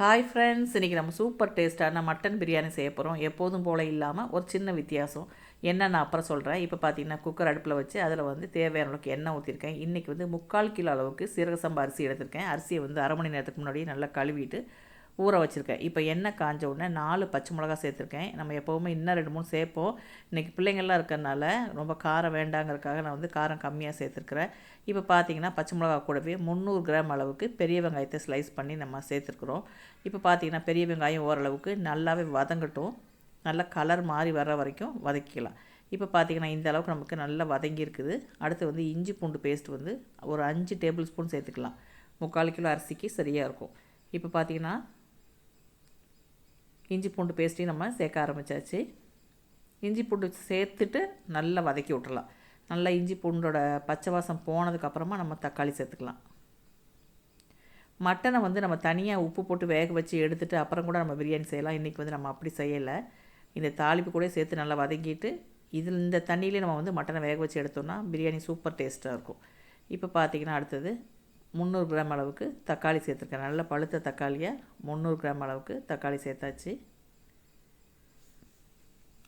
Hi friends இன்றைக்கி நம்ம super டேஸ்ட்டான மட்டன் பிரியாணி செய்ய போகிறோம் எப்போதும் போல் இல்லாமல் ஒரு சின்ன வித்தியாசம். என்ன நான் அப்புறம் சொல்கிறேன் இப்போ பார்த்தீங்கன்னா குக்கர் அடுப்பில் வச்சு அதில் வந்து தேவையான அளவுக்கு எண்ணெய் ஊற்றிருக்கேன் இன்றைக்கி வந்து முக்கால் கிலோ அளவுக்கு சீரக சம்பா அரிசி எடுத்திருக்கேன். அரிசியை வந்து அரை மணி நேரத்துக்கு முன்னாடி நல்லா கழுவிட்டு ஊற வச்சுருக்கேன். இப்போ எண்ணெய் காஞ்ச உடனே நாலு பச்சை மிளகா சேர்த்துருக்கேன். நம்ம எப்போவுமே இன்னும் ரெண்டு மூணு சேர்ப்போம். இன்றைக்கி பிள்ளைங்கள்லாம் இருக்கிறனால ரொம்ப காரம் வேண்டாங்கிறதுக்காக நான் வந்து காரம் கம்மியாக சேர்த்துருக்குறேன். இப்போ பார்த்தீங்கன்னா பச்சை மிளகா கூடவே முந்நூறு கிராம் அளவுக்கு பெரிய வெங்காயத்தை ஸ்லைஸ் பண்ணி நம்ம சேர்த்துருக்குறோம். இப்போ பார்த்தீங்கன்னா பெரிய வெங்காயம் ஓரளவுக்கு நல்லாவே வதங்கட்டும். நல்லா கலர் மாறி வர வரைக்கும் வதக்கிக்கலாம். இப்போ பார்த்தீங்கன்னா இந்த அளவுக்கு நமக்கு நல்லா வதங்கியிருக்குது. அடுத்து வந்து இஞ்சி பூண்டு பேஸ்ட் வந்து ஒரு அஞ்சு டேபிள் ஸ்பூன் சேர்த்துக்கலாம். முக்கால் கிலோ அரிசிக்கு சரியாக இருக்கும். இப்போ பார்த்தீங்கன்னா இஞ்சி பூண்டு பேஸ்ட்டையும் நம்ம சேர்க்க ஆரம்பித்தாச்சு இஞ்சி பூண்டு சேர்த்துட்டு நல்லா வதக்கி விட்டுறலாம். நல்லா இஞ்சி பூண்டோட பச்சை வாசம் போனதுக்கப்புறமா நம்ம தக்காளி சேர்த்துக்கலாம். மட்டனை வந்து நம்ம தனியாக உப்பு போட்டு வேக வச்சு எடுத்துகிட்டு அப்புறம் கூட நம்ம பிரியாணி செய்யலாம். இன்றைக்கி வந்து நம்ம அப்படி செய்யலை. இந்த தாளிப்பு கூட சேர்த்து நல்லா வதக்கிட்டு இதில் இந்த தண்ணியிலே நம்ம வந்து மட்டனை வேக வச்சு எடுத்தோம்னா பிரியாணி சூப்பர் டேஸ்ட்டாக இருக்கும். இப்போ பார்த்திங்கன்னா அடுத்தது முந்நூறு கிராம் அளவுக்கு தக்காளி சேர்த்துருக்கேன். நல்ல பழுத்த தக்காளியை முந்நூறு கிராம் அளவுக்கு தக்காளி சேர்த்தாச்சு.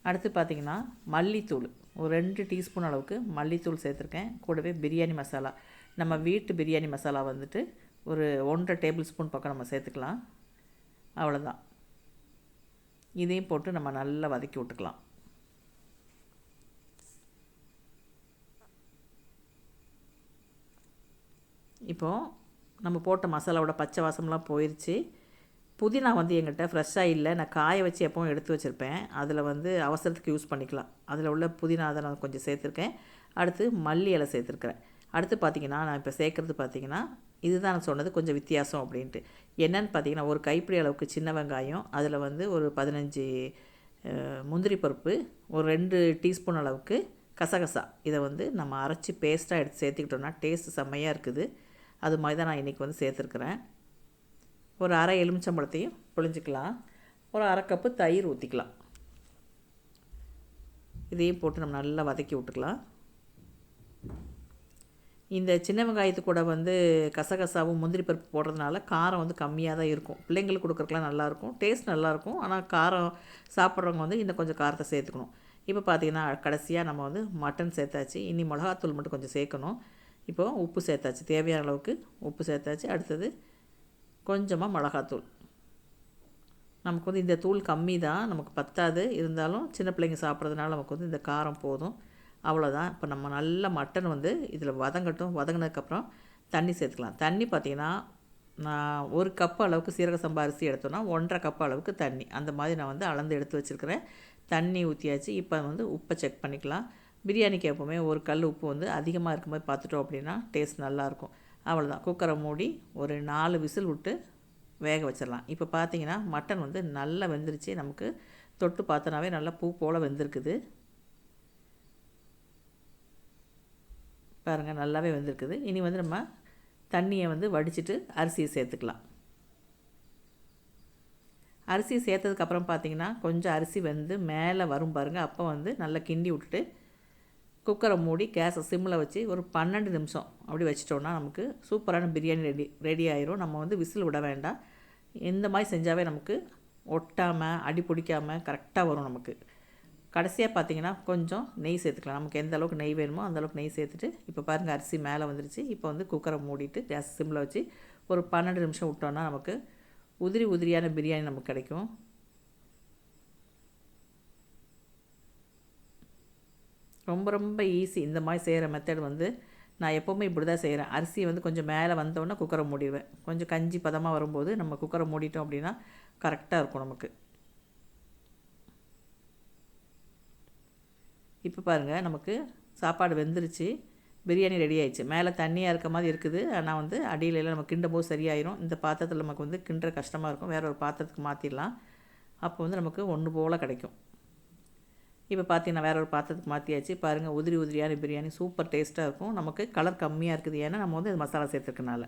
அடுத்து பார்த்திங்கன்னா மல்லித்தூள். ஒரு ரெண்டு டீஸ்பூன் அளவுக்கு மல்லித்தூள் சேர்த்துருக்கேன். கூடவே பிரியாணி மசாலா. நம்ம வீட்டு பிரியாணி மசாலா வந்துட்டு ஒரு ஒன்றரை டேபிள் ஸ்பூன் பக்கம் நம்ம சேர்த்துக்கலாம். அவ்வளோதான் இதையும் போட்டு நம்ம நல்லா வதக்கி விட்டுக்கலாம். இப்போது நம்ம போட்ட மசாலாவோட பச்சை வாசம்லாம் போயிடுச்சு புதினா வந்து எங்கிட்ட ஃப்ரெஷ்ஷாக இல்லை. நான் காய வச்சு எப்போவும் எடுத்து வச்சுருப்பேன். அதில் வந்து அவசரத்துக்கு யூஸ் பண்ணிக்கலாம். அதில் உள்ள புதினா அதை நான் கொஞ்சம் சேர்த்துருக்கேன். அடுத்து மல்லி இலை சேர்த்துருக்குறேன். அடுத்து பார்த்திங்கன்னா நான் இப்போ சேர்க்குறது பார்த்திங்கன்னா இதுதான் நான் சொன்னது கொஞ்சம் வித்தியாசம் அப்படின்ட்டு. என்னென்னு பார்த்தீங்கன்னா ஒரு கைப்பிடி அளவுக்கு சின்ன வெங்காயம் அதில் வந்து ஒரு பதினஞ்சு முந்திரி பருப்பு ஒரு ரெண்டு டீஸ்பூன் அளவுக்கு கசகசா. இதை வந்து நம்ம அரைச்சி பேஸ்ட்டாக எடுத்து சேர்த்துக்கிட்டோம்னா டேஸ்ட்டு செம்மையாக இருக்குது. அது மாதிரி தான் நான் இன்றைக்கி வந்து சேர்த்துருக்குறேன். ஒரு அரை எலுமிச்சம்பழத்தையும் புழிஞ்சிக்கலாம். ஒரு அரை கப்பு தயிர் ஊற்றிக்கலாம் இதையும் போட்டு நம்ம நல்லா வதக்கி விட்டுக்கலாம். இந்த சின்ன வெங்காயத்து கூட வந்து கசகசாவும் முந்திரி பருப்பு போடுறதுனால காரம் வந்து கம்மியாக தான் இருக்கும். பிள்ளைங்களுக்கு கொடுக்குறக்கெலாம் நல்லாயிருக்கும் டேஸ்ட் நல்லாயிருக்கும் ஆனால் காரம் சாப்பிட்றவங்க வந்து இன்னும் கொஞ்சம் காரத்தை சேர்த்துக்கணும். இப்போ பார்த்திங்கன்னா கடைசியாக நம்ம வந்து மட்டன் சேர்த்தாச்சு. இனி மிளகாத்தூள் மட்டும் கொஞ்சம் சேர்க்கணும். இப்போது உப்பு சேர்த்தாச்சு. தேவையான அளவுக்கு உப்பு சேர்த்தாச்சு. அடுத்தது கொஞ்சமாக மிளகாத்தூள். நமக்கு வந்து இந்த தூள் கம்மி தான். நமக்கு பத்தாது. இருந்தாலும் சின்ன பிள்ளைங்க சாப்பிட்றதுனால நமக்கு வந்து இந்த காரம் போதும். அவ்வளோதான் இப்போ நம்ம நல்ல மட்டன் வந்து இதில் வதங்கட்டும். வதங்கினதுக்கப்புறம் தண்ணி சேர்த்துக்கலாம். தண்ணி பார்த்திங்கன்னா நான் ஒரு கப் அளவுக்கு சீரக சம்பா அரிசி எடுத்தோன்னா ஒன்றரை கப் அளவுக்கு தண்ணி. அந்த மாதிரி நான் வந்து அளந்து எடுத்து வச்சுருக்கிறேன். தண்ணி ஊற்றியாச்சு இப்போ வந்து உப்பை செக் பண்ணிக்கலாம். பிரியாணிக்கு எப்போவுமே ஒரு கல் உப்பு வந்து அதிகமாக இருக்கும்போது பார்த்துட்டோம் அப்படின்னா டேஸ்ட் நல்லாயிருக்கும். அவ்வளோதான் குக்கரை மூடி ஒரு நாலு விசில் விட்டு வேக வச்சிடலாம். இப்போ பார்த்தீங்கன்னா மட்டன் வந்து நல்லா வெந்துருச்சு. நமக்கு தொட்டு பார்த்தனாவே நல்லா பூ போல் வெந்திருக்குது. பாருங்கள் நல்லாவே வெந்திருக்குது. இனி வந்து நம்ம தண்ணியை வந்து வடிச்சிட்டு அரிசியை சேர்த்துக்கலாம். அரிசி சேர்த்ததுக்கப்புறம் பார்த்தீங்கன்னா கொஞ்சம் அரிசி வந்து மேலே வரும் பாருங்கள் அப்போ வந்து நல்லா கிண்டி விட்டுட்டு குக்கரை மூடி கேஸை சிம்மில் வச்சு ஒரு பன்னெண்டு நிமிஷம் அப்படி வச்சிட்டோன்னா நமக்கு சூப்பரான பிரியாணி ரெடி ரெடி ஆயிரும். நம்ம வந்து விசில் விட வேண்டாம். இந்த மாதிரி செஞ்சாவே நமக்கு ஒட்டாமல் அடி பிடிக்காமல் கரெக்டாக வரும் நமக்கு. கடைசியாக பார்த்தீங்கன்னா கொஞ்சம் நெய் சேர்த்துக்கலாம். நமக்கு எந்த அளவுக்கு நெய் வேணுமோ அந்தளவுக்கு நெய் சேர்த்துட்டு இப்போ பாருங்கள் அரிசி மேலே வந்துருச்சு. இப்போ வந்து குக்கரை மூடிட்டு கேஸ் சிம்மில் வச்சு ஒரு பன்னெண்டு நிமிஷம் விட்டோன்னா நமக்கு உதிரி உதிரியான பிரியாணி நமக்கு கிடைக்கும். ரொம்ப ரொம்ப ஈஸி இந்த மாதிரி செய்கிற மெத்தட் வந்து நான் எப்போவுமே இப்படி தான் செய்கிறேன் அரிசி வந்து கொஞ்சம் மேலே வந்தோடனே குக்கரை மூடிடுவேன். கொஞ்சம் கஞ்சி பதமாக வரும்போது நம்ம குக்கரை மூடிட்டோம் அப்படின்னா கரெக்டாக இருக்கும் நமக்கு. இப்போ பாருங்கள் நமக்கு சாப்பாடு வெந்துருச்சு. பிரியாணி ரெடி ஆயிடுச்சு. மேலே தண்ணியாக இருக்க மாதிரி இருக்குது. ஆனால் வந்து அடியிலலாம் நம்ம கிண்டும் போது சரியாயிரும். இந்த பாத்திரத்தில் நமக்கு வந்து கிண்டுற கஷ்டமாக இருக்கும். வேறு ஒரு பாத்திரத்துக்கு மாற்றிடலாம் அப்போ வந்து நமக்கு ஒன்று போல் கிடைக்கும். இப்போ பார்த்தீங்கன்னா வேற ஒரு பாத்திரத்துக்கு மாற்றியாச்சு பாருங்கள் உதிரி உதிரியான பிரியாணி சூப்பர் டேஸ்ட்டாக இருக்கும். நமக்கு கலர் கம்மியாக இருக்குது. ஏன்னா நம்ம வந்து மசாலா சேர்த்துருக்கனால